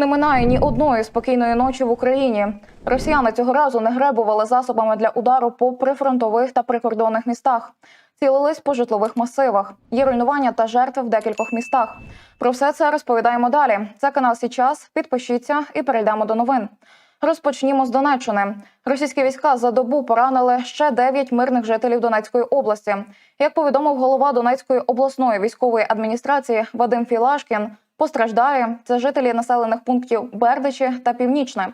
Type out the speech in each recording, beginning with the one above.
Не минає ні одної спокійної ночі в Україні. Росіяни цього разу не гребували засобами для удару по прифронтових та прикордонних містах. Цілились по житлових масивах. Є руйнування та жертви в декількох містах. Про все це розповідаємо далі. Це канал Січас. Підпишіться і перейдемо до новин. Розпочнімо з Донеччини. Російські війська за добу поранили ще 9 мирних жителів Донецької області. Як повідомив голова Донецької обласної військової адміністрації Вадим Філашкін, постраждає це жителі населених пунктів Бердичі та Північне.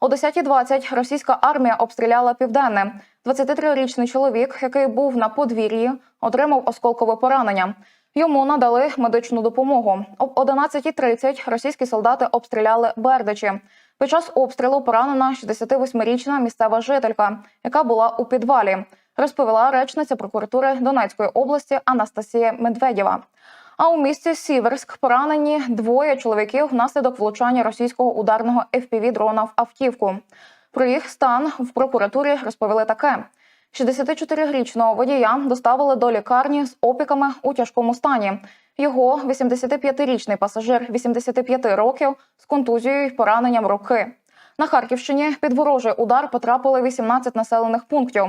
О 10.20 російська армія обстріляла південне. 23-річний чоловік, який був на подвір'ї, отримав осколкове поранення. Йому надали медичну допомогу. Об 11.30 російські солдати обстріляли Бердичі. Під час обстрілу поранена 68-річна місцева жителька, яка була у підвалі, розповіла речниця прокуратури Донецької області Анастасія Медведєва. А у місті Сіверськ поранені двоє чоловіків внаслідок влучання російського ударного fpv дрона в автівку. Про їх стан в прокуратурі розповіли таке: 64-річного водія доставили до лікарні з опіками у тяжкому стані. Його 85-річний пасажир 85 років з контузією і пораненням руки. На Харківщині під ворожий удар потрапили 18 населених пунктів.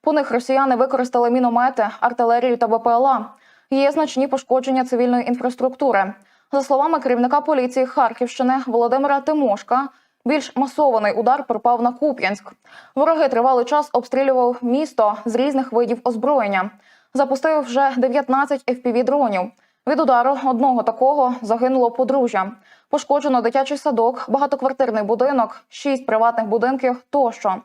По них росіяни використали міномети, артилерію та БПЛА. Є значні пошкодження цивільної інфраструктури. За словами керівника поліції Харківщини Володимира Тимошка, більш масований удар припав на Куп'янськ. Вороги тривалий час обстрілював місто з різних видів озброєння. Запустив вже 19 fpv дронів. Від удару одного такого загинуло подружжя. Пошкоджено дитячий садок, багатоквартирний будинок, шість приватних будинків тощо.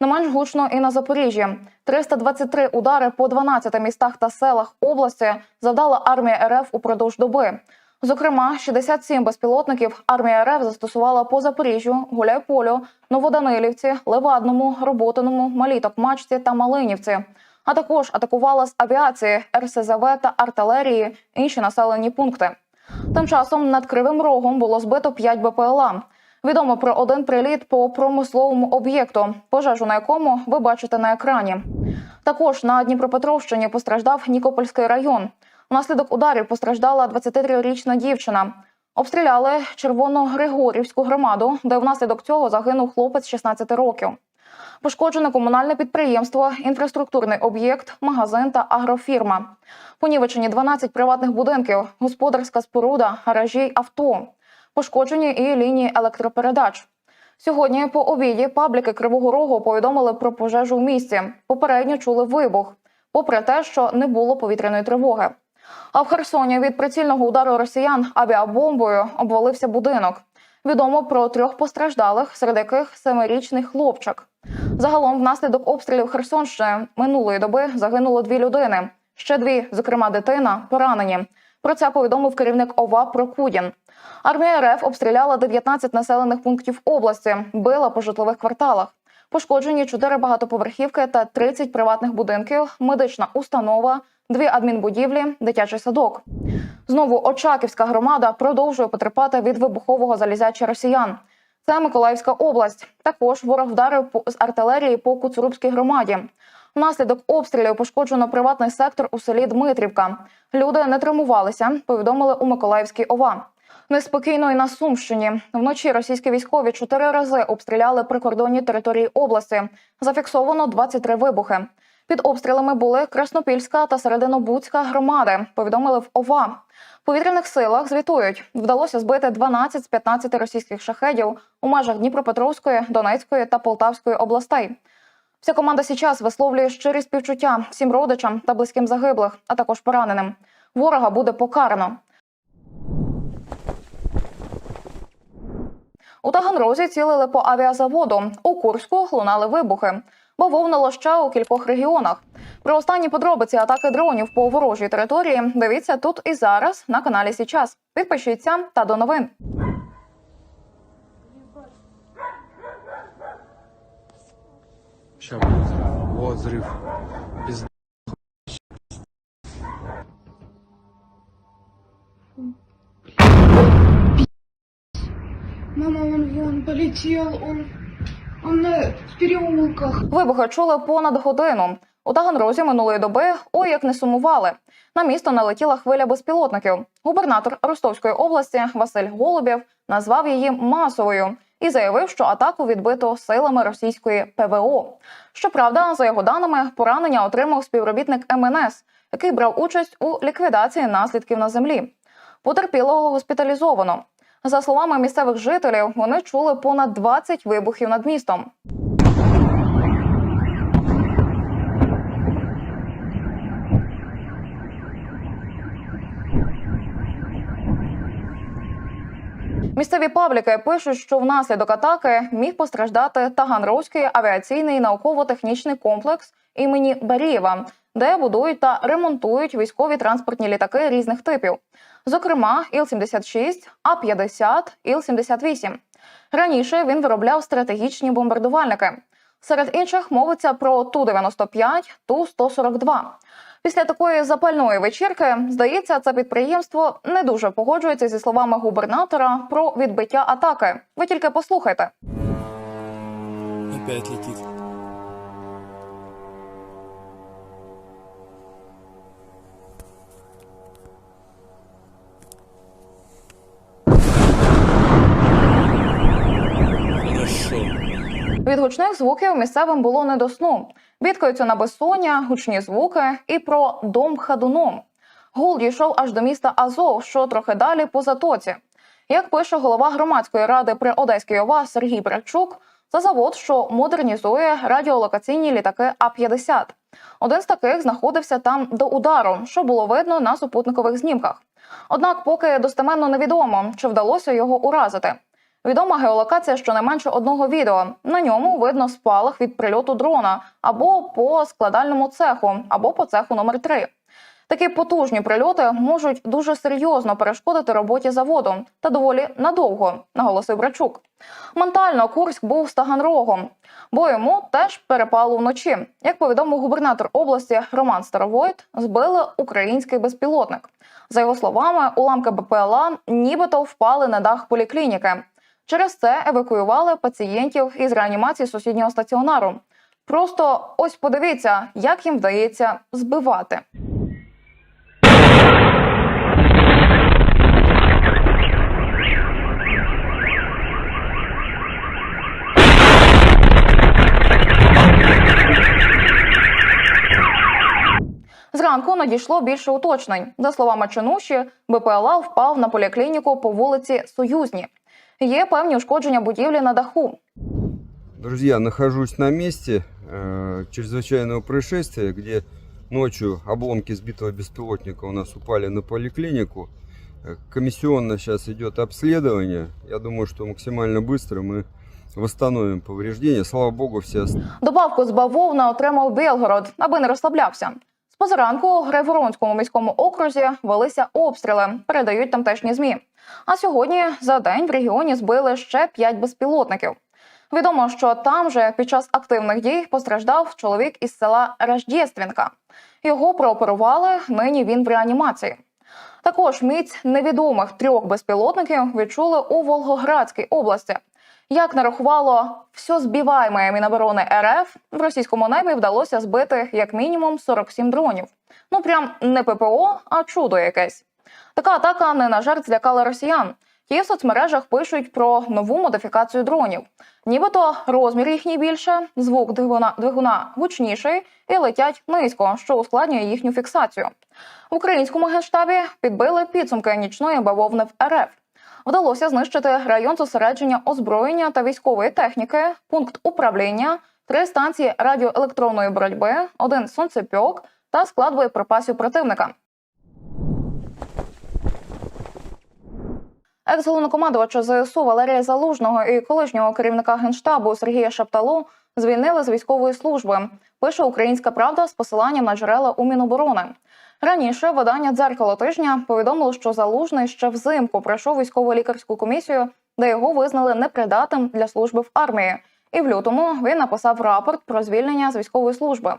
Не менш гучно і на Запоріжжі. 323 удари по 12 містах та селах області завдала армія РФ упродовж доби. Зокрема, 67 безпілотників армія РФ застосувала по Запоріжжю, Гуляйполю, Новоданилівці, Левадному, Роботиному, Малій Токмачці та Малинівці. А також атакувала з авіації, РСЗВ та артилерії інші населені пункти. Тим часом над Кривим Рогом було збито 5 БПЛА. Відомо про один приліт по промисловому об'єкту, пожежу на якому ви бачите на екрані. Також на Дніпропетровщині постраждав Нікопольський район. Внаслідок ударів постраждала 23-річна дівчина. Обстріляли Червоногригорівську громаду, де внаслідок цього загинув хлопець 16 років. Пошкоджене комунальне підприємство, інфраструктурний об'єкт, магазин та агрофірма. Понівечені 12 приватних будинків, господарська споруда, гаражі, авто. Пошкоджені і лінії електропередач. Сьогодні по обіді пабліки Кривого Рогу повідомили про пожежу в місті. Попередньо чули вибух, попри те, що не було повітряної тривоги. А в Херсоні від прицільного удару росіян авіабомбою обвалився будинок. Відомо про трьох постраждалих, серед яких семирічний хлопчик. Загалом, внаслідок обстрілів Херсонщини минулої доби загинуло дві людини. Ще дві, зокрема дитина, поранені. Про це повідомив керівник ОВА Прокудін. Армія РФ обстріляла 19 населених пунктів області, била по житлових кварталах. Пошкоджені 4 багатоповерхівки та 30 приватних будинків, медична установа, дві адмінбудівлі, дитячий садок. Знову Очаківська громада продовжує потерпати від вибухового залізяча росіян. Це Миколаївська область. Також ворог вдарив з артилерії по Куцурубській громаді. Внаслідок обстрілів пошкоджено приватний сектор у селі Дмитрівка. Люди не травмувалися, повідомили у Миколаївській ОВА. Неспокійно і на Сумщині. Вночі російські військові чотири рази обстріляли прикордонні території області. Зафіксовано 23 вибухи. Під обстрілами були Краснопільська та Серединобудська громади. Повідомили в ОВА. Повітряних силах звітують, вдалося збити 12 з 15 російських шахедів у межах Дніпропетровської, Донецької та Полтавської областей. Вся команда Січас висловлює щирі співчуття всім родичам та близьким загиблих, а також пораненим. Ворога буде покарано. У Таганрозі цілили по авіазаводу. У Курську лунали вибухи. Бавовнило ще у кількох регіонах. Про останні подробиці атаки дронів по ворожій території дивіться тут і зараз на каналі Січас. Підпишіться та до новин. Сейчас будет взрыв. Вот взрыв. Пизда. Мама, он вон полетел, он, на, в переулках. Вибухи чули понад годину. У Таганрозі минулої доби ой як не сумували. На місто налетіла хвиля безпілотників. Губернатор Ростовської області Василь Голубєв назвав її масовою і заявив, що атаку відбито силами російської ПВО. Щоправда, за його даними, поранення отримав співробітник МНС, який брав участь у ліквідації наслідків на землі. Потерпілого госпіталізовано. За словами місцевих жителів, вони чули понад 20 вибухів над містом. Місцеві пабліки пишуть, що внаслідок атаки міг постраждати Таганрозький авіаційний науково-технічний комплекс імені Барієва, де будують та ремонтують військові транспортні літаки різних типів, зокрема Іл-76, А-50, Іл-78. Раніше він виробляв стратегічні бомбардувальники. Серед інших мовиться про Ту-95, Ту-142. Після такої запальної вечірки, здається, це підприємство не дуже погоджується зі словами губернатора про відбиття атаки. Ви тільки послухайте. Опять летит. Від гучних звуків місцевим було не до сну. Бідкаються на безсоння, гучні звуки і про дом хадуном. Гул дійшов аж до міста Азов, що трохи далі по затоці. Як пише голова громадської ради при Одеській ОВА Сергій Брачук, це завод, що модернізує радіолокаційні літаки А-50. Один з таких знаходився там до удару, що було видно на супутникових знімках. Однак, поки достеменно невідомо, чи вдалося його уразити. Відома геолокація щонайменше одного відео. На ньому видно спалах від прильоту дрона або по складальному цеху, або по цеху номер 3 Такі потужні прильоти можуть дуже серйозно перешкодити роботі заводу та доволі надовго, наголосив Брачук. Ментально Курськ був з Таганрогом, бо йому теж перепало вночі. Як повідомив губернатор області Роман Старовойт, збили український безпілотник. За його словами, уламки БПЛА нібито впали на дах поліклініки. Через це евакуювали пацієнтів із реанімації сусіднього стаціонару. Просто ось подивіться, як їм вдається збивати. Зранку надійшло більше уточнень. За словами Чинуші, БПЛА впав на поліклініку по вулиці Союзні. Є певні ушкодження будівлі на даху. Друзья, нахожусь на месте э, чрезвычайного происшествия, где ночью обломки сбитого беспилотника у нас упали на поликлинику. Э, Комиссионно сейчас идет обследование. Я думаю, что максимально быстро мы восстановим повреждения. Слава богу, все ост- Добавку з бавовна отримав Білгород, аби не розслаблявся. Позаранку в Грайворонському міському окрузі велися обстріли, передають тамтешні змі. А сьогодні за день в регіоні збили ще п'ять безпілотників. Відомо, що там же під час активних дій постраждав чоловік із села Рождєствінка. Його прооперували. Нині він в реанімації. Також міць невідомих трьох безпілотників відчули у Волгоградській області. Як нарахувало все збиваємо Міноборони РФ, в російському небі вдалося збити як мінімум 47 дронів. Ну прям не ППО, а чудо якесь. Така атака не на жарт злякала росіян. Ті в соцмережах пишуть про нову модифікацію дронів. Нібито розмір їхній більше, звук двигуна, двигуна гучніший і летять низько, що ускладнює їхню фіксацію. В українському генштабі підбили підсумки нічної бавовни в РФ. Вдалося знищити район зосередження озброєння та військової техніки, пункт управління, три станції радіоелектронної боротьби, один сонцепьок та склад боєприпасів противника. Екс-головнокомандувача ЗСУ Валерія Залужного і колишнього керівника генштабу Сергія Шапталу звільнили з військової служби. Пише Українська Правда з посиланням на джерела у Міноборони. Раніше видання дзеркало тижня повідомило, що залужний ще взимку пройшов військово-лікарську комісію, де його визнали непридатним для служби в армії. І в лютому він написав рапорт про звільнення з військової служби.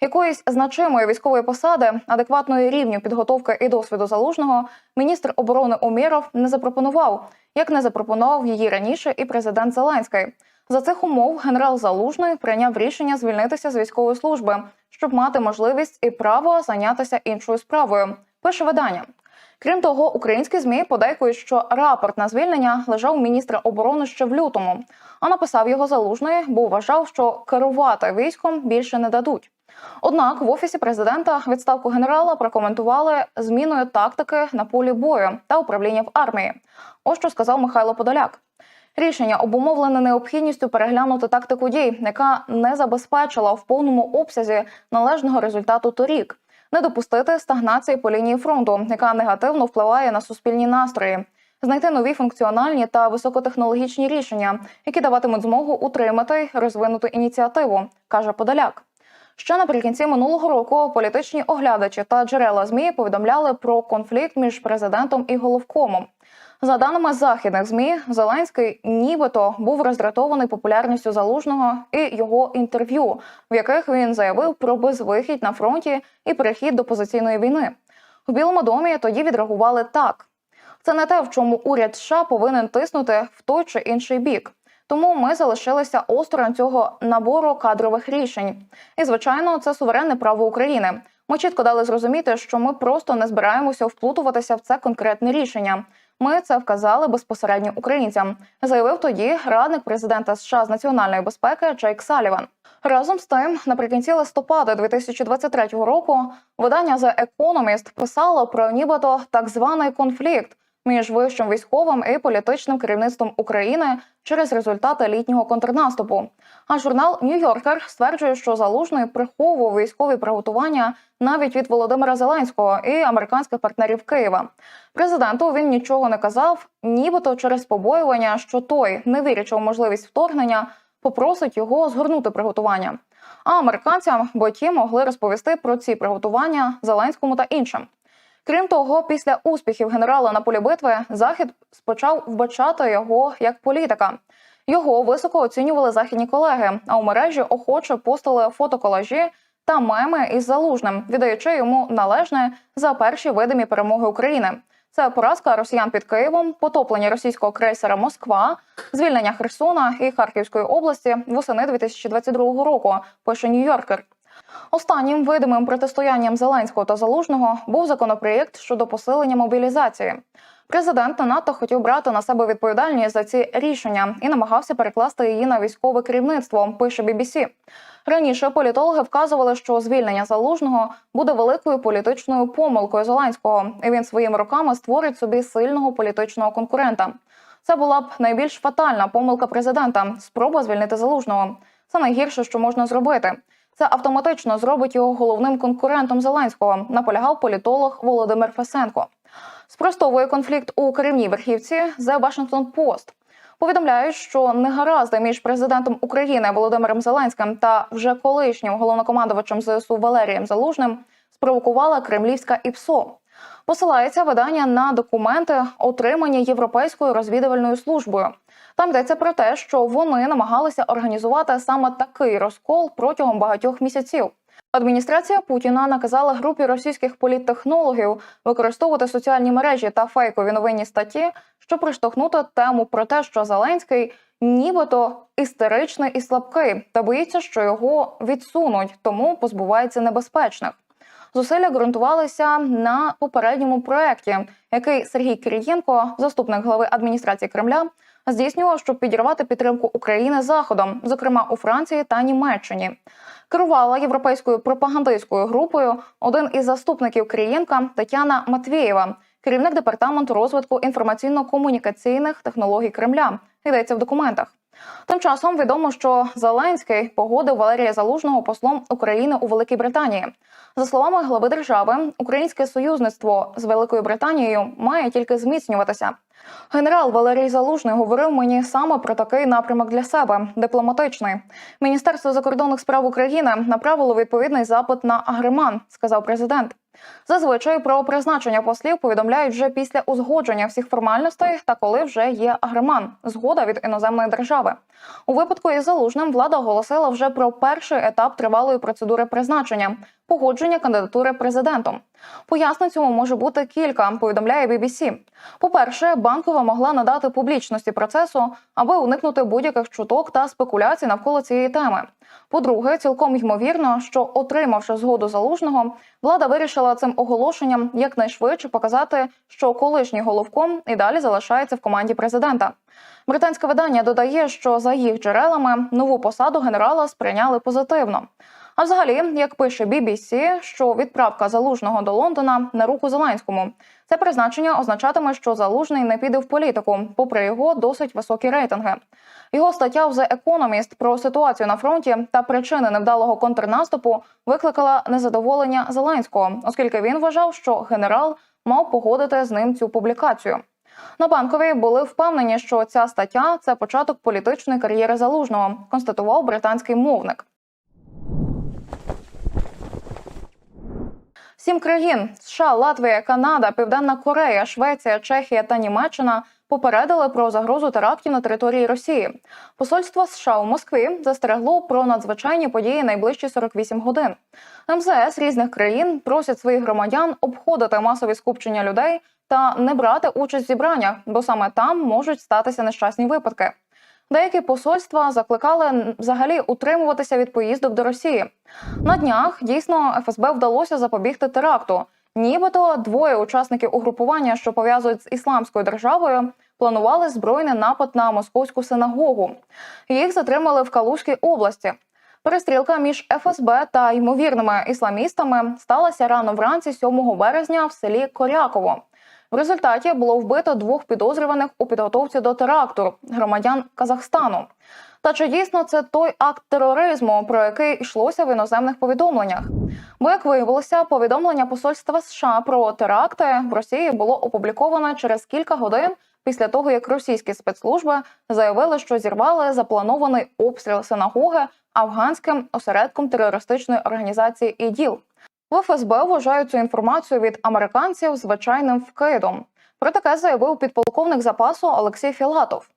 Якоїсь значимої військової посади, адекватної рівню підготовки і досвіду залужного, міністр оборони Умєров не запропонував, як не запропонував її раніше і президент Зеленський. За цих умов генерал Залужний прийняв рішення звільнитися з військової служби, щоб мати можливість і право зайнятися іншою справою. Пише видання. Крім того, українські змі подейкують, що рапорт на звільнення лежав міністра оборони ще в лютому, а написав його залужний, бо вважав, що керувати військом більше не дадуть. Однак в офісі президента відставку генерала прокоментували зміною тактики на полі бою та управління в армії. Ось що сказав Михайло Подоляк. Рішення обумовлене необхідністю переглянути тактику дій, яка не забезпечила в повному обсязі належного результату торік, не допустити стагнації по лінії фронту, яка негативно впливає на суспільні настрої, знайти нові функціональні та високотехнологічні рішення, які даватимуть змогу утримати й розвинути ініціативу, каже Подоляк. Ще наприкінці минулого року політичні оглядачі та джерела змі повідомляли про конфлікт між президентом і головкомом. За даними західних змі, Зеленський нібито був роздратований популярністю залужного і його інтерв'ю, в яких він заявив про безвихідь на фронті і перехід до позиційної війни. У Білому домі тоді відреагували так: це не те, в чому уряд США повинен тиснути в той чи інший бік. Тому ми залишилися осторонь цього набору кадрових рішень. І звичайно, це суверенне право України. Ми чітко дали зрозуміти, що ми просто не збираємося вплутуватися в це конкретне рішення. Ми це вказали безпосередньо українцям, заявив тоді радник президента США з національної безпеки Джейк Саліван. Разом з тим, наприкінці листопада 2023 року, видання The Economist писало про нібито так званий конфлікт між вищим військовим і політичним керівництвом України через результати літнього контрнаступу. А журнал Нью-Йоркер стверджує, що залужний приховував військові приготування навіть від Володимира Зеленського і американських партнерів Києва. Президенту він нічого не казав, нібито через побоювання, що той, не вірячи у можливість вторгнення, попросить його згорнути приготування. А американцям, бо ті могли розповісти про ці приготування Зеленському та іншим. Крім того, після успіхів генерала на полі битви захід почав вбачати його як політика. Його високо оцінювали західні колеги, а у мережі охоче постили фотоколажі та меми із залужним, віддаючи йому належне за перші видимі перемоги України. Це поразка росіян під Києвом, потоплення російського крейсера Москва, звільнення Херсона і Харківської області восени 2022 року. Пише Нью-Йоркер. Останнім видимим протистоянням Зеленського та Залужного був законопроєкт щодо посилення мобілізації. Президент не надто хотів брати на себе відповідальність за ці рішення і намагався перекласти її на військове керівництво. Пише BBC. Раніше політологи вказували, що звільнення залужного буде великою політичною помилкою Зеленського, і він своїми руками створить собі сильного політичного конкурента. Це була б найбільш фатальна помилка президента спроба звільнити залужного. Це найгірше, що можна зробити. Це автоматично зробить його головним конкурентом Зеленського, наполягав політолог Володимир Фесенко. Спростовує конфлікт у керівній верхівці The Washington Post. Повідомляють, що негаразди між президентом України Володимиром Зеленським та вже колишнім головнокомандувачем ЗСУ Валерієм Залужним спровокувала кремлівська ІПСО. Посилається видання на документи, отримані європейською розвідувальною службою. Там йдеться про те, що вони намагалися організувати саме такий розкол протягом багатьох місяців. Адміністрація Путіна наказала групі російських політтехнологів використовувати соціальні мережі та фейкові новинні статті, щоб приштовхнути тему про те, що Зеленський нібито істеричний і слабкий, та боїться, що його відсунуть, тому позбувається небезпечних. Зусилля ґрунтувалися на попередньому проєкті, який Сергій Кирієнко, заступник глави адміністрації Кремля, здійснював, щоб підірвати підтримку України заходом, зокрема у Франції та Німеччині. Керувала європейською пропагандистською групою один із заступників Крієнка Тетяна Матвієва, керівник департаменту розвитку інформаційно-комунікаційних технологій Кремля. Йдеться в документах. Тим часом відомо, що Зеленський погодив Валерія Залужного послом України у Великій Британії. За словами глави держави, українське союзництво з Великою Британією має тільки зміцнюватися. Генерал Валерій Залужний говорив мені саме про такий напрямок для себе дипломатичний. Міністерство закордонних справ України направило відповідний запит на Агриман, сказав президент. Зазвичай про призначення послів повідомляють вже після узгодження всіх формальностей та коли вже є агреман згода від іноземної держави. У випадку із залужним влада оголосила вже про перший етап тривалої процедури призначення погодження кандидатури президентом. Пояснень цьому може бути кілька. Повідомляє BBC. По-перше, банкова могла надати публічності процесу, аби уникнути будь-яких чуток та спекуляцій навколо цієї теми. По-друге, цілком ймовірно, що отримавши згоду залужного, влада вирішила цим оголошенням якнайшвидше показати, що колишній головком і далі залишається в команді президента. Британське видання додає, що за їх джерелами нову посаду генерала сприйняли позитивно. А взагалі, як пише BBC, що відправка залужного до Лондона на руку Зеленському, це призначення означатиме, що залужний не піде в політику, попри його досить високі рейтинги. Його стаття в The Economist про ситуацію на фронті та причини невдалого контрнаступу викликала незадоволення Зеленського, оскільки він вважав, що генерал мав погодити з ним цю публікацію. На банковій були впевнені, що ця стаття це початок політичної кар'єри залужного, констатував британський мовник. Сім країн США, Латвія, Канада, Південна Корея, Швеція, Чехія та Німеччина попередили про загрозу терактів на території Росії. Посольство США у Москві застерегло про надзвичайні події найближчі 48 годин. МЗС різних країн просять своїх громадян обходити масові скупчення людей та не брати участь в зібраннях, бо саме там можуть статися нещасні випадки. Деякі посольства закликали взагалі утримуватися від поїздок до Росії. На днях дійсно ФСБ вдалося запобігти теракту. Нібито двоє учасників угрупування, що пов'язують з ісламською державою, планували збройний напад на московську синагогу. Їх затримали в Калузькій області. Перестрілка між ФСБ та ймовірними ісламістами сталася рано вранці 7 березня в селі Коряково. В результаті було вбито двох підозрюваних у підготовці до теракту громадян Казахстану. Та чи дійсно це той акт тероризму, про який йшлося в іноземних повідомленнях? Бо як виявилося, повідомлення посольства США про теракти в Росії було опубліковано через кілька годин після того, як російські спецслужби заявили, що зірвали запланований обстріл синагоги афганським осередком терористичної організації ІДІЛ. В ФСБ вважають цю інформацію від американців звичайним вкидом. Про таке заявив підполковник запасу Олексій Філатов.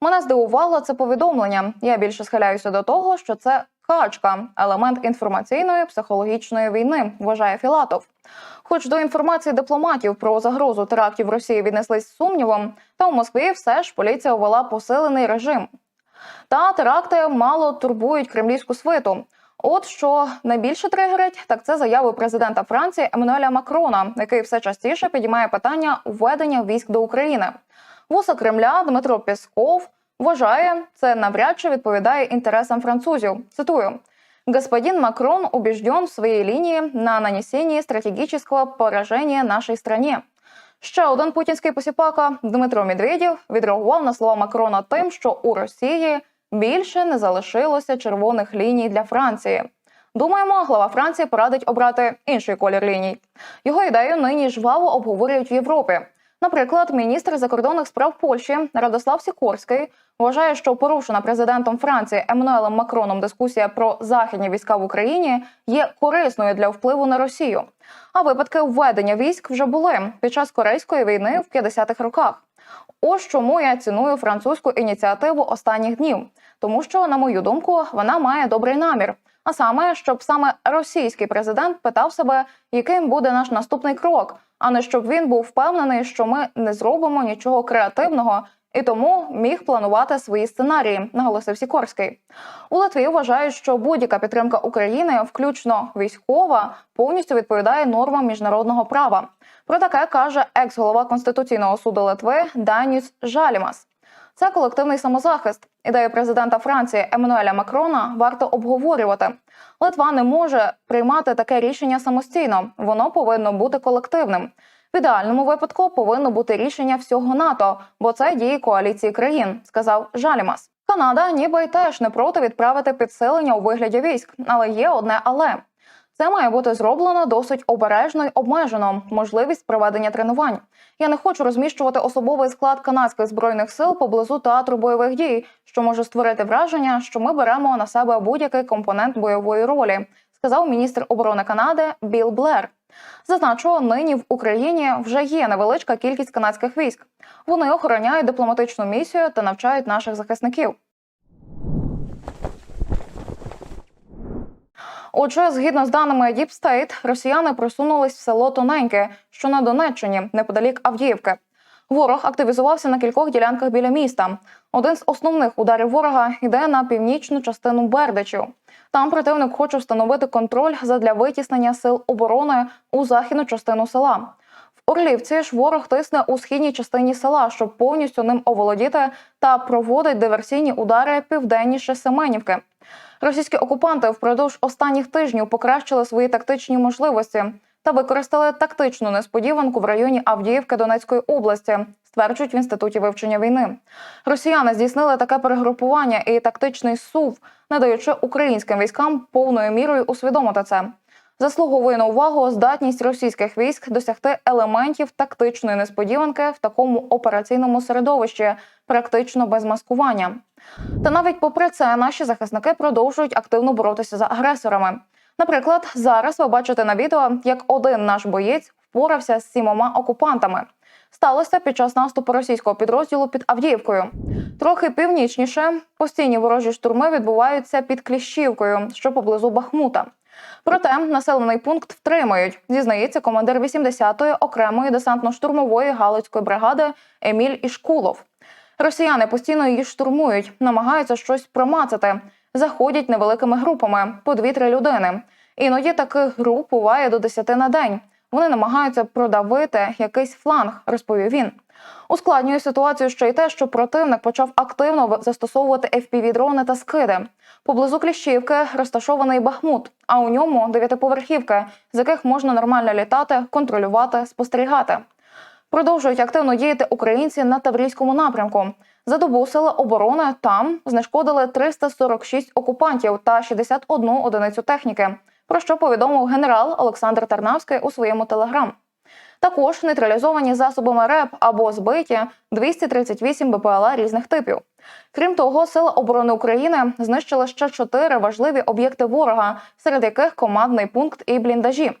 Мене здивувало це повідомлення. Я більше схиляюся до того, що це качка, елемент інформаційної психологічної війни, вважає Філатов. Хоч до інформації дипломатів про загрозу терактів в Росії віднеслись сумнівом, та у Москві все ж поліція ввела посилений режим. Та теракти мало турбують кремлівську свиту. От що найбільше тригерить, так це заяви президента Франції Еммануеля Макрона, який все частіше підіймає питання введення військ до України. Вуса Кремля Дмитро Пісков вважає, це навряд чи відповідає інтересам французів. Цитую. Господин Макрон убежден в своей линии на нанесении стратегического поражения нашей стране. Ще один путінський посіпака Дмитро Медведєв відреагував на слова Макрона тим, що у Росії більше не залишилося червоних ліній для Франції. Думаємо, глава Франції порадить обрати інший колір ліній. Його ідею нині жваво обговорюють в Європі. Наприклад, міністр закордонних справ Польщі Радослав Сікорський вважає, що порушена президентом Франції Еммануелем Макроном дискусія про західні війська в Україні є корисною для впливу на Росію. А випадки введення військ вже були під час корейської війни в 50-х роках. Ось чому я ціную французьку ініціативу останніх днів, тому що, на мою думку, вона має добрий намір. А саме, щоб саме російський президент питав себе, яким буде наш наступний крок, а не щоб він був впевнений, що ми не зробимо нічого креативного і тому міг планувати свої сценарії, наголосив Сікорський. У Литві вважають, що будь-яка підтримка України, включно військова, повністю відповідає нормам міжнародного права. Про таке каже екс-голова Конституційного суду Литви Даніс Жалімас. Це колективний самозахист. Ідею президента Франції Еммануеля Макрона варто обговорювати. Литва не може приймати таке рішення самостійно. Воно повинно бути колективним. В ідеальному випадку повинно бути рішення всього НАТО, бо це дії коаліції країн, сказав Жалімас. Канада, ніби й теж не проти відправити підсилення у вигляді військ, але є одне але. Це має бути зроблено досить обережно й обмежено. Можливість проведення тренувань. Я не хочу розміщувати особовий склад канадських збройних сил поблизу театру бойових дій, що може створити враження, що ми беремо на себе будь-який компонент бойової ролі, сказав міністр оборони Канади Біл Блер. Зазначу, нині в Україні вже є невеличка кількість канадських військ. Вони охороняють дипломатичну місію та навчають наших захисників. Отже, згідно з даними Deep State, росіяни просунулись в село Тоненьке, що на Донеччині, неподалік Авдіївки. Ворог активізувався на кількох ділянках біля міста. Один з основних ударів ворога йде на північну частину Бердичів. Там противник хоче встановити контроль задля витіснення сил оборони у західну частину села. В Орлівці ж ворог тисне у східній частині села, щоб повністю ним оволодіти та проводить диверсійні удари південніше Семенівки. Російські окупанти впродовж останніх тижнів покращили свої тактичні можливості та використали тактичну несподіванку в районі Авдіївки Донецької області, стверджують в інституті вивчення війни. Росіяни здійснили таке перегрупування і тактичний сув, не даючи українським військам повною мірою усвідомити це. Заслуговує на увагу здатність російських військ досягти елементів тактичної несподіванки в такому операційному середовищі, практично без маскування. Та навіть попри це, наші захисники продовжують активно боротися за агресорами. Наприклад, зараз ви бачите на відео, як один наш боєць впорався з сімома окупантами. Сталося під час наступу російського підрозділу під Авдіївкою. Трохи північніше постійні ворожі штурми відбуваються під Кліщівкою, що поблизу Бахмута. Проте населений пункт втримають, зізнається командир 80-ї окремої десантно-штурмової галицької бригади Еміль Ішкулов. Росіяни постійно її штурмують, намагаються щось промацати, заходять невеликими групами по 2-3 людини. Іноді таких груп буває до 10 на день. Вони намагаються продавити якийсь фланг, розповів він. Ускладнює ситуацію ще й те, що противник почав активно застосовувати FPV-дрони та скиди. Поблизу Кліщівки розташований Бахмут, а у ньому дев'ятиповерхівки, з яких можна нормально літати, контролювати, спостерігати. Продовжують активно діяти українці на Таврійському напрямку. За добу сили оборони там знешкодили 346 окупантів та 61 одиницю техніки. Про що повідомив генерал Олександр Тарнавський у своєму телеграм. Також нейтралізовані засобами РЕП або збиті 238 БПЛА різних типів. Крім того, Сили оборони України знищили ще чотири важливі об'єкти ворога, серед яких командний пункт і бліндажі.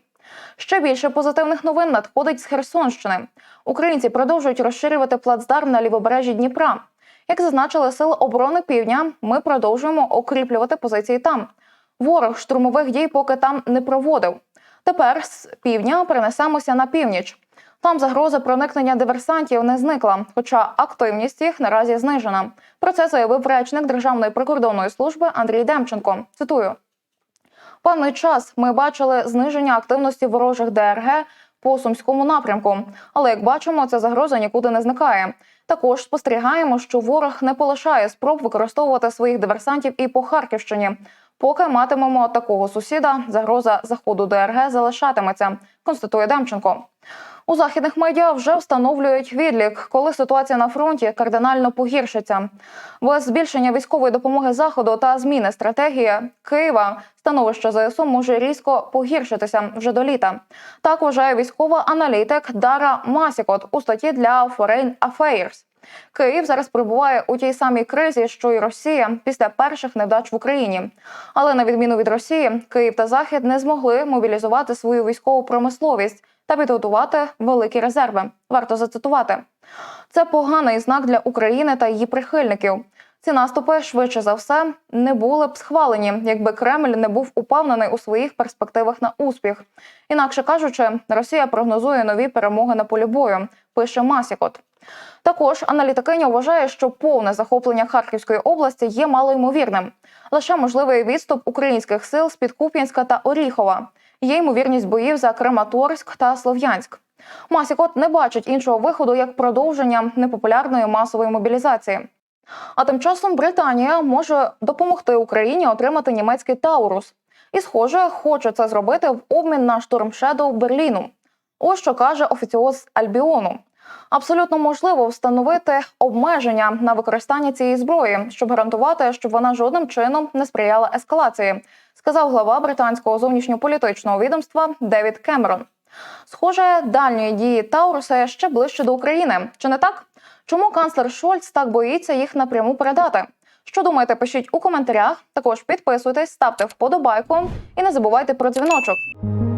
Ще більше позитивних новин надходить з Херсонщини. Українці продовжують розширювати плацдарм на лівобережжі Дніпра. Як зазначили сили оборони Півдня, ми продовжуємо укріплювати позиції там. Ворог штурмових дій поки там не проводив. Тепер з півдня перенесемося на північ. Там загроза проникнення диверсантів не зникла, хоча активність їх наразі знижена. Про це заявив речник Державної прикордонної служби Андрій Демченко. Цитую. Певний час ми бачили зниження активності ворожих ДРГ по сумському напрямку, але як бачимо, ця загроза нікуди не зникає. Також спостерігаємо, що ворог не полишає спроб використовувати своїх диверсантів і по Харківщині. Поки матимемо такого сусіда, загроза заходу ДРГ залишатиметься, констатує Демченко. У західних медіа вже встановлюють відлік, коли ситуація на фронті кардинально погіршиться. Без збільшення військової допомоги заходу та зміни стратегії Києва становище ЗСУ може різко погіршитися вже до літа. Так вважає військова аналітик Дара Масікот у статті для Foreign Affairs. Київ зараз перебуває у тій самій кризі, що й Росія після перших невдач в Україні. Але на відміну від Росії, Київ та Захід не змогли мобілізувати свою військову промисловість та підготувати великі резерви. Варто зацитувати. Це поганий знак для України та її прихильників. Ці наступи швидше за все не були б схвалені, якби Кремль не був упевнений у своїх перспективах на успіх. Інакше кажучи, Росія прогнозує нові перемоги на полі бою. Пише Масікот. Також аналітикиня вважає, що повне захоплення Харківської області є малоймовірним. Лише можливий відступ українських сил з під Куп'янська та Оріхова. Є ймовірність боїв за Краматорськ та Слов'янськ. Масікот не бачить іншого виходу як продовження непопулярної масової мобілізації. А тим часом Британія може допомогти Україні отримати німецький Таурус. І, схоже, хоче це зробити в обмін на штурм Шедоу Берліну. Ось що каже офіціоз Альбіону. Абсолютно можливо встановити обмеження на використання цієї зброї, щоб гарантувати, щоб вона жодним чином не сприяла ескалації, сказав глава британського зовнішньополітичного відомства Девід Кемерон. Схоже, дальньої дії Тауруса ще ближче до України. Чи не так? Чому канцлер Шольц так боїться їх напряму передати? Що думаєте, пишіть у коментарях. Також підписуйтесь, ставте вподобайку і не забувайте про дзвіночок.